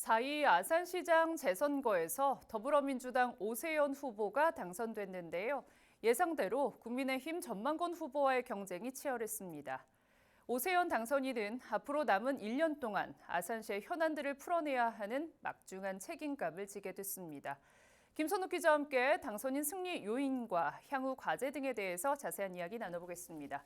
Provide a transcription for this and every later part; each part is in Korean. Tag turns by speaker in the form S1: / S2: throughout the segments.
S1: 4.2 아산시장 재선거에서 더불어민주당 오세연 후보가 당선됐는데요. 예상대로 국민의힘 전만건 후보와의 경쟁이 치열했습니다. 오세연 당선인은 앞으로 남은 1년 동안 아산시의 현안들을 풀어내야 하는 막중한 책임감을 지게 됐습니다. 김선욱 기자와 함께 당선인 승리 요인과 향후 과제 등에 대해서 자세한 이야기 나눠보겠습니다.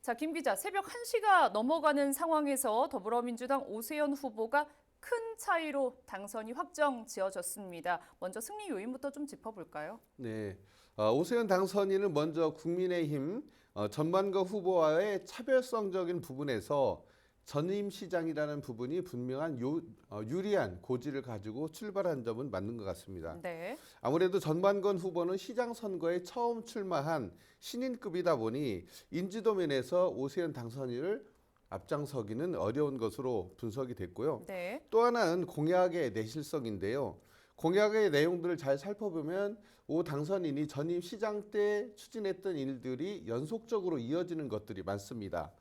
S1: 자, 김 기자, 새벽 1시가 넘어가는 상황에서 더불어민주당 오세연 후보가 큰 차이로 당선이 확정 지어졌습니다. 먼저 승리 요인부터 좀 짚어볼까요?
S2: 네, 어, 오세훈 당선인은 먼저 국민의힘 어, 전반거 후보와의 차별성적인 부분에서 전임 시장이라는 부분이 분명한 요, 어, 유리한 고지를 가지고 출발한 점은 맞는 것 같습니다.
S1: 네.
S2: 아무래도 전반건 후보는 시장 선거에 처음 출마한 신인급이다 보니 인지도 면에서 오세훈 당선인을 앞장서기는 어려운 것으로 분석이 됐고요.
S1: 네.
S2: 또 하나는 공약의 내실성인데요. 공약의 내용들을 잘 살펴보면 오 당선인이 전임 시장 때 추진했던 일들이 연속적으로 이어지는 것들이 많습니다.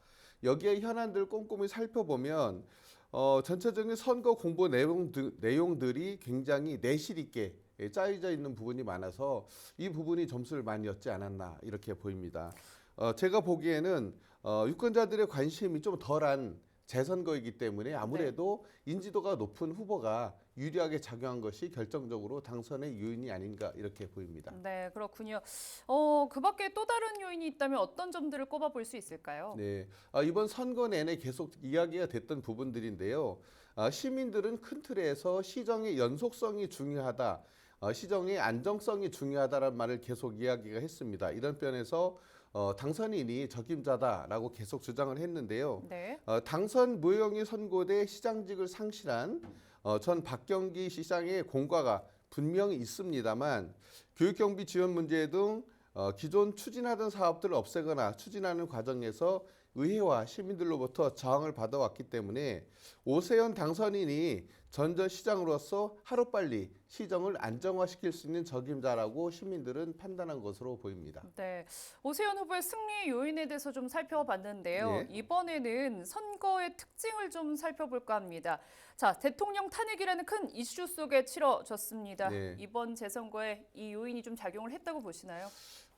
S2: 여기에 현안들 꼼꼼히 살펴보면 어, 전체적인 선거 공보 내용들, 내용들이 굉장히 내실 있게 예, 짜여져 있는 부분이 많아서 이 부분이 점수를 많이 얻지 않았나 이렇게 보입니다. 어, 제가 보기에는 어, 유권자들의 관심이 좀 덜한 재선거이기 때문에 아무래도 인지도가 높은 후보가 유리하게 작용한 것이 결정적으로 당선의 요인이 아닌가 이렇게 보입니다.
S1: 네, 그렇군요. 어, 그 밖에 또 다른 요인이 있다면 어떤 점들을 꼽아볼 수 있을까요?
S2: 네, 아, 이번 선거 내내 계속 이야기가 됐던 부분들인데요. 아, 시민들은 큰 틀에서 시정의 연속성이 중요하다. 어, 시정의 안정성이 중요하다는 말을 계속 이야기가 했습니다. 이런 편에서 어, 당선인이 적임자다라고 계속 주장을 했는데요.
S1: 네.
S2: 어, 당선 무효영이 선고돼 시장직을 상실한 어, 전 박경기 시장의 공과가 분명히 있습니다만 교육경비 지원 문제 등 어, 기존 추진하던 사업들을 없애거나 추진하는 과정에서 의회와 시민들로부터 저항을 받아왔기 때문에 오세훈 당선인이 전전 시장으로서 하루빨리 시정을 안정화시킬 수 있는 적임자라고 시민들은 판단한 것으로 보입니다.
S1: 네. 오세훈 후보의 승리 요인에 대해서 좀 살펴봤는데요.
S2: 네.
S1: 이번에는 선거의 특징을 좀 살펴볼까 합니다. 자, 대통령 탄핵이라는 큰 이슈 속에 치러졌습니다.
S2: 네.
S1: 이번 재선거에 이 요인이 좀 작용을 했다고 보시나요?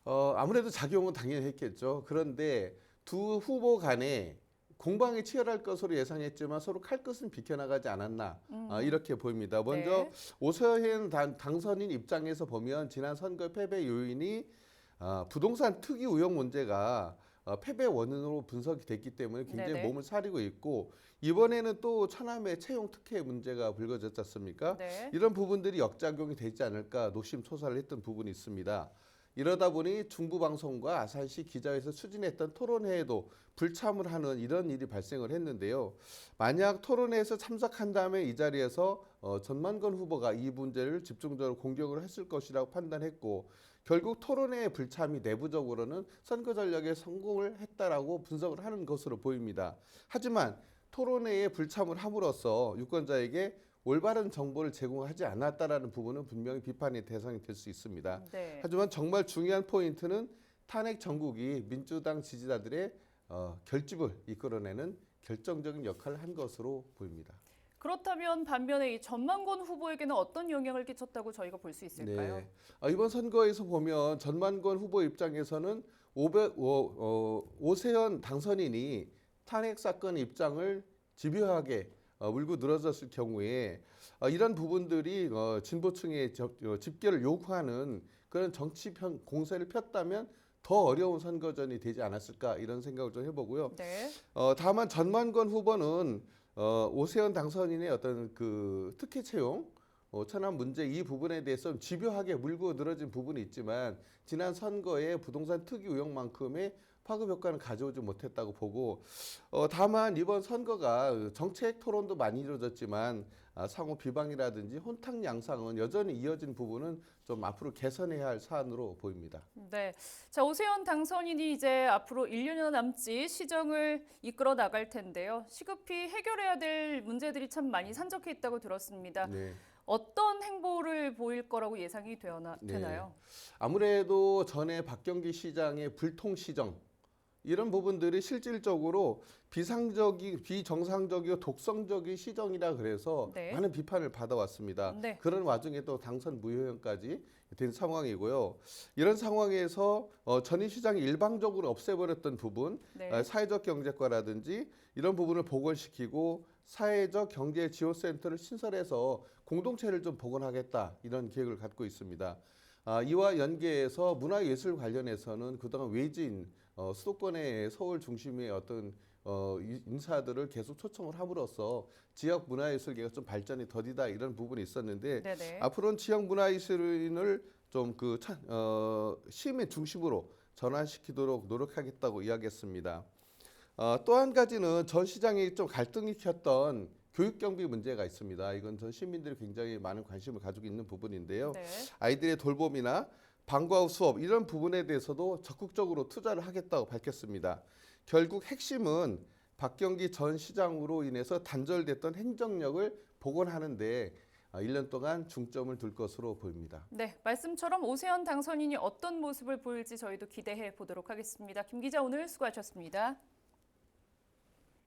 S2: 어, 아무래도 작용은 당연히 했겠죠. 그런데 두 후보 간에 공방이 치열할 것으로 예상했지만 서로 칼끝은 비켜나가지 않았나 아, 이렇게 보입니다. 먼저
S1: 네.
S2: 오세훈 당, 당선인 입장에서 보면 지난 선거 패배 요인이 아, 부동산 투기 우용 문제가 어, 패배 원인으로 분석이 됐기 때문에 굉장히
S1: 네네.
S2: 몸을 사리고 있고 이번에는 또 천암의 채용 특혜 문제가 불거졌지 않습니까?
S1: 네.
S2: 이런 부분들이 역작용이 되지 않을까 노심초사를 했던 부분이 있습니다. 이러다 보니 중부방송과 아산시 기자회에서 추진했던 토론회에도 불참을 하는 이런 일이 발생을 했는데요. 만약 토론회에서 참석한 다음에 이 자리에서 어, 전만건 후보가 이 문제를 집중적으로 공격을 했을 것이라고 판단했고 결국 토론회의 불참이 내부적으로는 선거 전략에 성공을 했다라고 분석을 하는 것으로 보입니다. 하지만 토론회에 불참을 함으로써 유권자에게 올바른 정보를 제공하지 않았다라는 부분은 분명히 비판의 대상이 될 수 있습니다.
S1: 네.
S2: 하지만 정말 중요한 포인트는 탄핵 정국이 민주당 지지자들의 어, 결집을 이끌어내는 결정적인 역할을 한 것으로 보입니다.
S1: 그렇다면 반면에 이 전만권 후보에게는 어떤 영향을 끼쳤다고 저희가 볼 수 있을까요?
S2: 네. 아, 이번 선거에서 보면 전만권 후보 입장에서는 500, 오, 어, 오세현 당선인이 탄핵 사건 입장을 집요하게 어, 물고 늘어졌을 경우에 어, 이런 부분들이 어, 진보층의 접, 어, 집결을 요구하는 그런 정치 편, 공세를 폈다면 더 어려운 선거전이 되지 않았을까 이런 생각을 좀 해보고요.
S1: 네.
S2: 어, 다만 전만권 후보는 어, 오세훈 당선인의 어떤 그 특혜 채용 어, 천안 문제 이 부분에 대해서 집요하게 물고 늘어진 부분이 있지만 지난 선거에 부동산 투기 의혹만큼의 파급 효과는 가져오지 못했다고 보고 어, 다만 이번 선거가 정책 토론도 많이 이루어졌지만 아, 상호 비방이라든지 혼탁 양상은 여전히 이어진 부분은 좀 앞으로 개선해야 할 사안으로 보입니다.
S1: 네. 자, 오세훈 당선인이 이제 앞으로 1년여나 남짓 시정을 이끌어 나갈 텐데요. 시급히 해결해야 될 문제들이 참 많이 산적해 있다고 들었습니다.
S2: 네.
S1: 어떤 행보를 보일 거라고 예상이 되나,
S2: 네.
S1: 되나요?
S2: 아무래도 전에 박경기 시장의 불통 시정 이런 부분들이 실질적으로 비상적이 비정상적이고 독성적인 시정이라 그래서
S1: 네.
S2: 많은 비판을 받아왔습니다.
S1: 네.
S2: 그런 와중에 또 당선 무효형까지 된 상황이고요. 이런 상황에서 어, 전입시장이 일방적으로 없애버렸던 부분,
S1: 네.
S2: 아, 사회적 경제과라든지 이런 부분을 복원시키고 사회적 경제 지원센터를 신설해서 공동체를 좀 복원하겠다 이런 계획을 갖고 있습니다. 아, 이와 연계해서 문화예술 관련해서는 그동안 외진 어, 수도권의 서울 중심의 어떤 어, 이- 인사들을 계속 초청을 함으로써 지역 문화예술계가 좀 발전이 더디다 이런 부분이 있었는데
S1: 네네.
S2: 앞으로는 지역 문화예술인을 좀그 어, 시민의 중심으로 전환시키도록 노력하겠다고 이야기했습니다. 어, 또 한 가지는 전 시장이 좀 갈등이 켰던 교육 경비 문제가 있습니다. 이건 전 시민들이 굉장히 많은 관심을 가지고 있는 부분인데요.
S1: 네.
S2: 아이들의 돌봄이나 방과 후 수업 이런 부분에 대해서도 적극적으로 투자를 하겠다고 밝혔습니다. 결국 핵심은 박경기 전 시장으로 인해서 단절됐던 행정력을 복원하는데 1년 동안 중점을 둘 것으로 보입니다.
S1: 네, 말씀처럼 오세훈 당선인이 어떤 모습을 보일지 저희도 기대해 보도록 하겠습니다. 김 기자 오늘 수고하셨습니다.